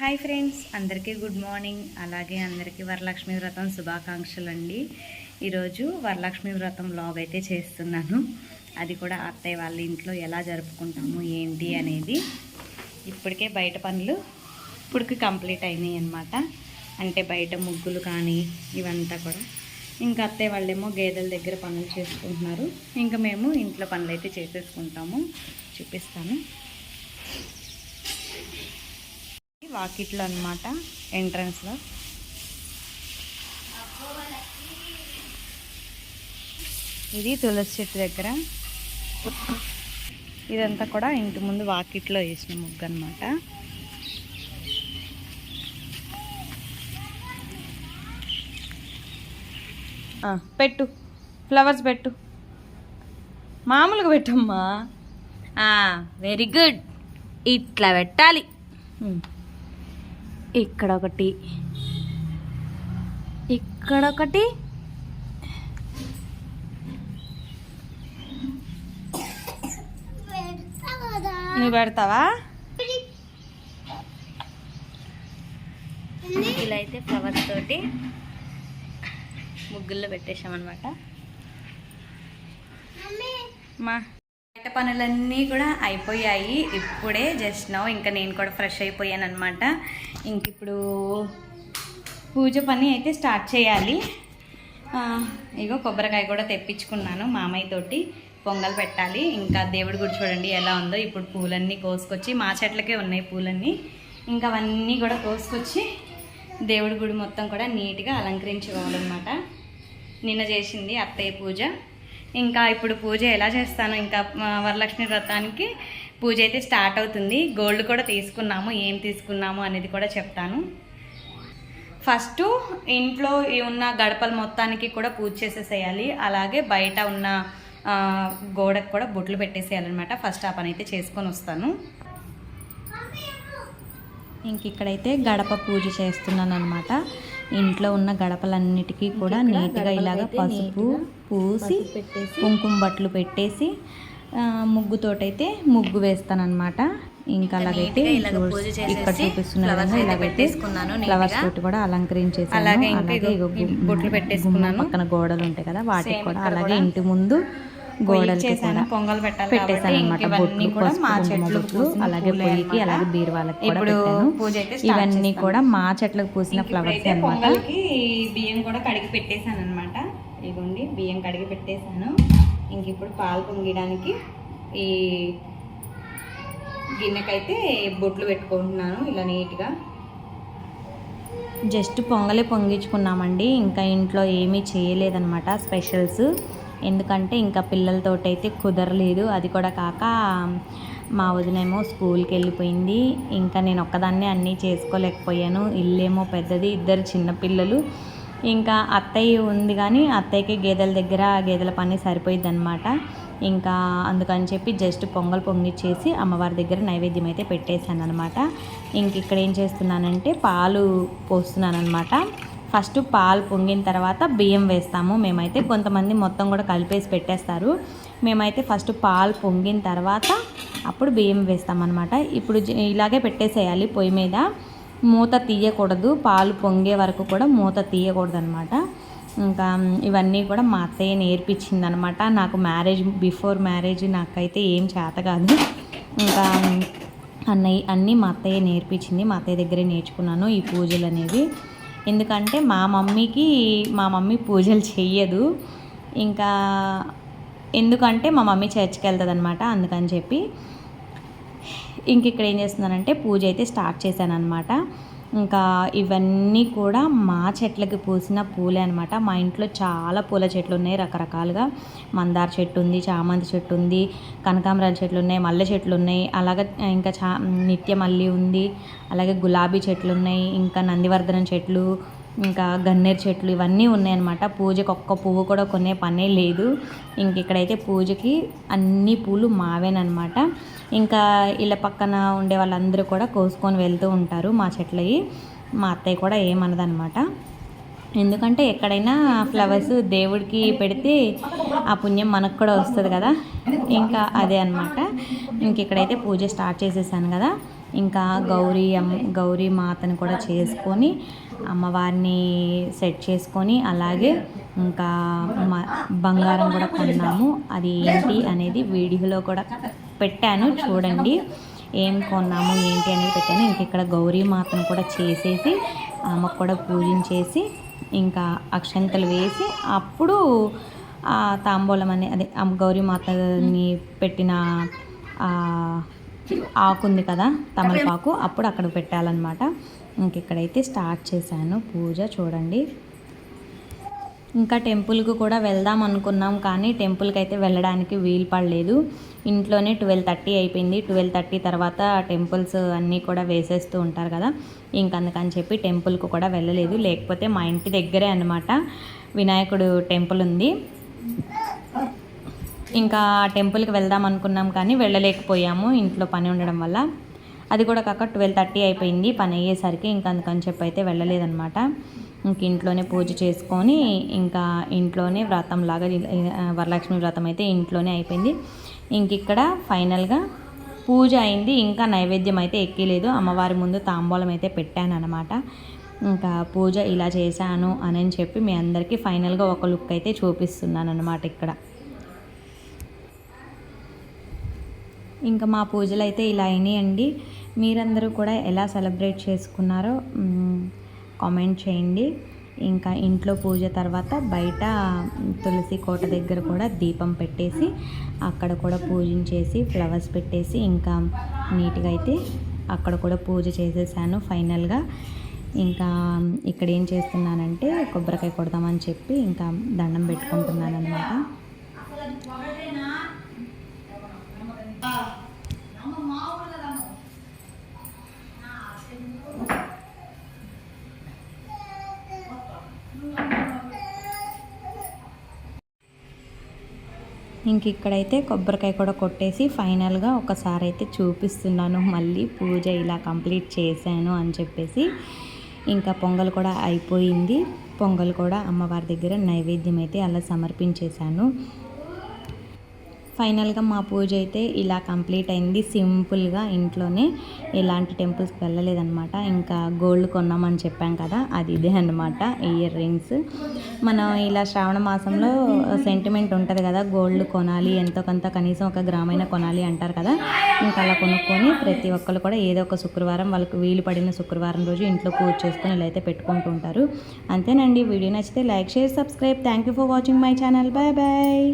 Hi friends అందరికీ good morning. అలాగే అందరికీ వరలక్ష్మి వ్రతం శుభాకాంక్షలు అండి ఈరోజు వరలక్ష్మి వ్రతం వ్లాగ్ అయితే చేస్తున్నాను. అది కూడా అత్తయ్య వాళ్ళ ఇంట్లో ఎలా జరుపుకుంటాము ఏంటి అనేది ఇప్పటికే బయట పనులు ఇప్పటికి కంప్లీట్ అయినాయి అనమాట అంటే బయట ముగ్గులు కానీ ఇవంతా కూడా. ఇంకా అత్తయ్య వాళ్ళేమో గేదెల దగ్గర పనులు చేసుకుంటున్నారు. ఇంకా మేము ఇంట్లో పనులు అయితే చేసేసుకుంటాము. చూపిస్తాను. పాకెట్లు అనమాట ఎంట్రన్స్లో. ఇది తులసి చెట్టు దగ్గర. ఇదంతా కూడా ఇంటి ముందు వాకిట్లో వేసిన ముగ్గు అనమాట పెట్టు. ఫ్లవర్స్ పెట్టు. మామూలుగా పెట్టమ్మా. వెరీ గుడ్ ఇట్లా పెట్టాలి. ఇక్కడ ఒకటి ఇక్కడ ఒకటి నువ్వు పెడతావా? ఇలా అయితే ఫ్లవర్స్ తోటి ముగ్గుల్లో పెట్టేశామన్నమాట. మా బయట పనులన్నీ కూడా అయిపోయాయి. ఇప్పుడే జస్ట్ నో ఇంకా నేను కూడా ఫ్రెష్ అయిపోయాను అనమాట ఇంక ఇప్పుడు పూజ పని అయితే స్టార్ట్ చేయాలి. ఇగో కొబ్బరికాయ కూడా తెప్పించుకున్నాను మామయ్య తోటి పొంగల్ పెట్టాలి. ఇంకా దేవుడి గుడి చూడండి ఎలా ఉందో. ఇప్పుడు పూలన్నీ కోసుకొచ్చి మా చెట్లకే ఉన్నాయి పూలన్నీ. ఇంకా అవన్నీ కూడా కోసుకొచ్చి దేవుడి గుడి మొత్తం కూడా నీట్గా అలంకరించుకోవాలన్నమాట. నిన్న చేసింది అత్తయ్య పూజ. ఇంకా ఇప్పుడు పూజ ఎలా చేస్తాను ఇంకా వరలక్ష్మి వ్రతానికి పూజ అయితే స్టార్ట్ అవుతుంది. గోల్డ్ కూడా తీసుకున్నాము. ఏం తీసుకున్నాము అనేది కూడా చెప్తాను. ఫస్ట్ ఇంట్లో ఉన్న గడపల మొత్తానికి కూడా పూజ చేసేసేయాలి. అలాగే బయట ఉన్న గోడకు కూడా బొట్లు పెట్టేసేయాలన్నమాట. ఫస్ట్ ఆ పని అయితే చేసుకొని వస్తాను. ఇంక ఇక్కడైతే గడప పూజ చేస్తున్నాను అనమాట ఇంట్లో ఉన్న గడపలన్నిటికీ కూడా నీట్గా ఇలాగ పసుపు పూసి కుంకుమ బట్టలు పెట్టేసి ముగ్గుతోటైతే ముగ్గు వేస్తాను అనమాట ఇంకా అలాగైతే ఇక్కడ చూపిస్తున్న విధంగా ఇలాగైతే ఫ్లవర్స్ తోటి కూడా అలంకరించేసాను. అలాగే బొట్లు పెట్టేసుకున్నాను. పక్కన గోడలు ఉంటాయి కదా వాటికి కూడా అలాగే ఇంటి ముందు గోడలకి కూడా పొంగల్ కాబట్టి అనమాట బొట్లు పసుపు మా బొట్లు అలాగే పొయ్యికి. అలాగే బీరువాళ్ళకి కూడా పెట్టాను. ఇవన్నీ. కూడా మా చెట్లకు పూసిన ఫ్లవర్స్ అనమాట బియ్యం కూడా కడిగి పెట్టేశాను అనమాట ఇదిగోండి బియ్యం కడిగి పెట్టేశాను. ఇంక ఇప్పుడు పాలు పొంగియడానికి ఈ గిన్నెకైతే బొట్లు పెట్టుకుంటున్నాను ఇలా నీట్గా. జస్ట్ పొంగలే పొంగించుకున్నామండి ఇంకా ఇంట్లో ఏమీ చేయలేదన్నమాట స్పెషల్స్. ఎందుకంటే ఇంకా పిల్లలతోటైతే కుదరలేదు. అది కూడా కాక మా వదినేమో స్కూల్కి వెళ్ళిపోయింది ఇంకా నేను ఒక్కదాన్నే అన్నీ చేసుకోలేకపోయాను. ఇల్లేమో పెద్దది ఇద్దరు చిన్నపిల్లలు ఇంకా అత్తయ్య ఉంది కానీ అత్తయ్యకి గేదెల దగ్గర గేదెల పని సరిపోయింది అనమాట ఇంకా అందుకని చెప్పి జస్ట్ పొంగల్ పొంగిచ్చేసి అమ్మవారి దగ్గర నైవేద్యం అయితే పెట్టేశాను అనమాట ఇంక ఇక్కడ ఏం చేస్తున్నానంటే పాలు పోస్తున్నాను అనమాట ఫస్ట్ పాలు పొంగిన తర్వాత బియ్యం వేస్తాము. మేమైతే కొంతమంది మొత్తం కూడా కలిపేసి పెట్టేస్తారు. మేమైతే ఫస్ట్ పాలు పొంగిన తర్వాత అప్పుడు బియ్యం వేస్తామన్నమాట. ఇప్పుడు ఇలాగే పెట్టేసేయాలి పొయ్యి మీద. మూత తీయకూడదు. పాలు పొంగే వరకు కూడా మూత తీయకూడదు అనమాట ఇంకా ఇవన్నీ కూడా మా అత్తయ్య నేర్పించింది అనమాట నాకు మ్యారేజ్ బిఫోర్ మ్యారేజ్ నాకైతే ఏం చేత కాదు. ఇంకా అన్నయ్య అన్నీ మా అత్తయ్య నేర్పించింది. మా అత్తయ్య దగ్గరే నేర్చుకున్నాను ఈ పూజలు అనేవి ఎందుకంటే మా మమ్మీకి మా మమ్మీ పూజలు చెయ్యదు. ఇంకా ఎందుకంటే మా మమ్మీ చర్చ్కి వెళ్తుంది అనమాట అందుకని చెప్పి. ఇంక ఇక్కడ ఏం చేస్తున్నానంటే పూజ అయితే స్టార్ట్ చేశాను అనమాట ఇంకా ఇవన్నీ కూడా మా చెట్లకి పూసిన పూలే అనమాట మా ఇంట్లో చాలా పూల చెట్లు ఉన్నాయి రకరకాలుగా. మందార చెట్టు ఉంది చామంతి చెట్టు ఉంది కనకాంబరాల చెట్లు ఉన్నాయి మల్లె చెట్లు ఉన్నాయి. అలాగే ఇంకా చా నిత్య మల్లి ఉంది. అలాగే గులాబీ చెట్లు ఉన్నాయి ఇంకా నందివర్ధనం చెట్లు ఇంకా గన్నేరు చెట్లు ఇవన్నీ ఉన్నాయన్నమాట. పూజకి ఒక్క పువ్వు కూడా కొనే పనే లేదు. ఇంక ఇక్కడైతే పూజకి అన్ని పూలు మావేనమాట ఇంకా ఇలా పక్కన ఉండే వాళ్ళందరూ కూడా కోసుకొని వెళ్తూ ఉంటారు మా చెట్లవి మా అత్తయ్య కూడా ఏమన్నదనమాట ఎందుకంటే ఎక్కడైనా ఫ్లవర్స్ దేవుడికి పెడితే ఆ పుణ్యం మనకు కూడా వస్తుంది కదా. ఇంకా అదే అనమాట ఇంక ఇక్కడైతే పూజ స్టార్ట్ చేసేసాను కదా. ఇంకా గౌరీ అమ్మ గౌరీ మాతను కూడా చేసుకొని అమ్మవారిని సెట్ చేసుకొని అలాగే ఇంకా బంగారం కూడా కొన్నాము. అది ఏంటి అనేది వీడియోలో కూడా పెట్టాను. చూడండి ఏం కొన్నాము ఏంటి అనేది పెట్టాను. ఇంక ఇక్కడ గౌరీ మాతను కూడా చేసేసి ఆమెకు కూడా పూజించేసి ఇంకా అక్షంతలు వేసి అప్పుడు ఆ తాంబూలం అనే అదే ఆ గౌరీమాతని పెట్టిన ఆకు ఉంది కదా తమలపాకు అప్పుడు అక్కడ పెట్టాలన్నమాట. ఇంక ఇక్కడైతే స్టార్ట్ చేశాను పూజ చూడండి. ఇంకా టెంపుల్కి కూడా వెళ్దాం అనుకున్నాం కానీ టెంపుల్కి అయితే వెళ్ళడానికి వీలు పడలేదు. ఇంట్లోనే ట్వెల్వ్ థర్టీ అయిపోయింది. ట్వెల్వ్ థర్టీ తర్వాత టెంపుల్స్ అన్నీ కూడా వేసేస్తూ ఉంటారు కదా. ఇంక అందుకని చెప్పి టెంపుల్కి కూడా వెళ్ళలేదు. లేకపోతే మా ఇంటి దగ్గరే అనమాట వినాయకుడు టెంపుల్ ఉంది. ఇంకా టెంపుల్కి వెళ్దాం అనుకున్నాం కానీ వెళ్ళలేకపోయాము ఇంట్లో పని ఉండడం వల్ల. అది కూడా కాక ట్వెల్వ్ థర్టీ అయిపోయింది. పని అయ్యేసరికి ఇంకా అందుకని చెప్పి అయితే వెళ్ళలేదన్నమాట. ఇంక ఇంట్లోనే పూజ చేసుకొని ఇంకా ఇంట్లోనే వ్రతంలాగా వరలక్ష్మి వ్రతం అయితే ఇంట్లోనే అయిపోయింది. ఇంక ఇక్కడ ఫైనల్గా పూజ అయింది. ఇంకా నైవేద్యం అయితే ఎక్కలేదు. అమ్మవారి ముందు తాంబూలం అయితే పెట్టాను అనమాట ఇంకా పూజ ఇలా చేశాను అని చెప్పి మీ అందరికీ ఫైనల్గా ఒక లుక్ అయితే చూపిస్తున్నాను అనమాట ఇక్కడ. ఇంకా మా పూజలు అయితే ఇలా అయినాయండి. మీరందరూ కూడా ఎలా సెలబ్రేట్ చేసుకున్నారో కామెంట్ చేయండి. ఇంకా ఇంట్లో పూజ తర్వాత బయట తులసి కోట దగ్గర కూడా దీపం పెట్టేసి అక్కడ కూడా పూజించేసి ఫ్లవర్స్ పెట్టేసి ఇంకా నీట్గా అయితే అక్కడ కూడా పూజ చేసేసాను ఫైనల్గా ఇంకా ఇక్కడ ఏం చేస్తున్నానంటే కొబ్బరికాయ కొడదామని చెప్పి ఇంకా దండం పెట్టుకుంటున్నాను అనమాట ఇంక ఇక్కడైతే కొబ్బరికాయ కూడా కొట్టేసి ఫైనల్గా ఒకసారి అయితే చూపిస్తున్నాను. మళ్ళీ పూజ ఇలా కంప్లీట్ చేశాను అని చెప్పేసి ఇంకా పొంగల్ కూడా అయిపోయింది. పొంగల్ కూడా అమ్మవారి దగ్గర నైవేద్యం అయితే అలా సమర్పించేశాను. ఫైనల్గా మా పూజ అయితే ఇలా కంప్లీట్ అయింది. సింపుల్గా ఇంట్లోనే ఎలాంటి టెంపుల్స్కి వెళ్ళలేదన్నమాట. ఇంకా గోల్డ్ కొన్నామని చెప్పాం కదా అది ఇదే అనమాట ఇయర్ రింగ్స్. మనం ఇలా శ్రావణ మాసంలో సెంటిమెంట్ ఉంటుంది కదా గోల్డ్ కొనాలి ఎంతో కొంత కనీసం ఒక గ్రామైనా కొనాలి అంటారు కదా ఇంకా అలా కొనుక్కొని ప్రతి ఒక్కరు కూడా ఏదో ఒక శుక్రవారం వాళ్ళకి వీలు పడిన శుక్రవారం రోజు ఇంట్లో పూజ చేసుకొని ఇలా అయితే పెట్టుకుంటూ ఉంటారు. అంతేనండి వీడియో నచ్చితే like share subscribe. Thank you for watching my channel. Bye bye.